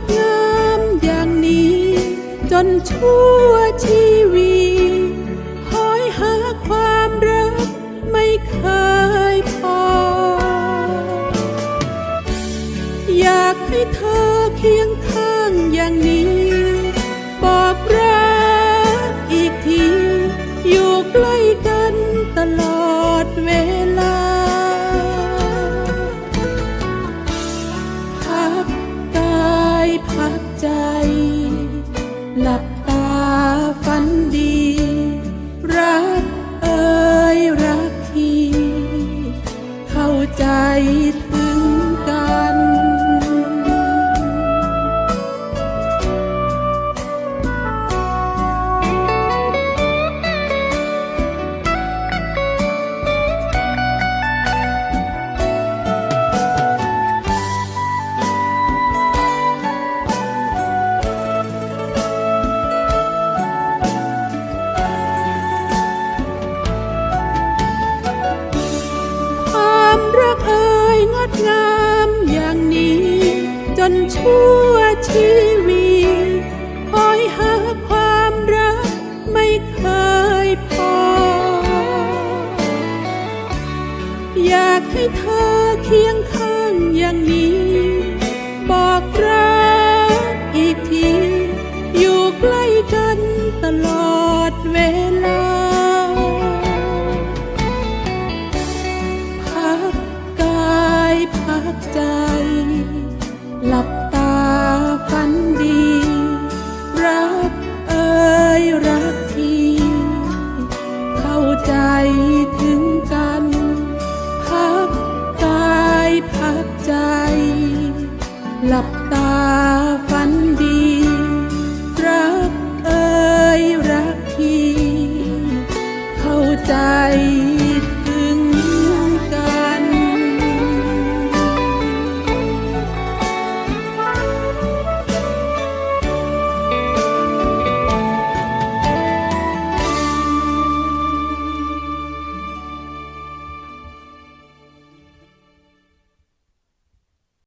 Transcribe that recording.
ดงามอย่างนี้ จนชั่วชีวีคอยหาความรักไม่เคยพอ อยากให้เธอเคียงข้างอย่างนี้ ฝันดี รักเอ่ยรักทีเข้าใจเธอ เวลา พักกายพักใจ หลับตาฝันดี รักเอ่ยรักทีเข้าใจถึงกัน พักกายพักใจ หลับตา ใจ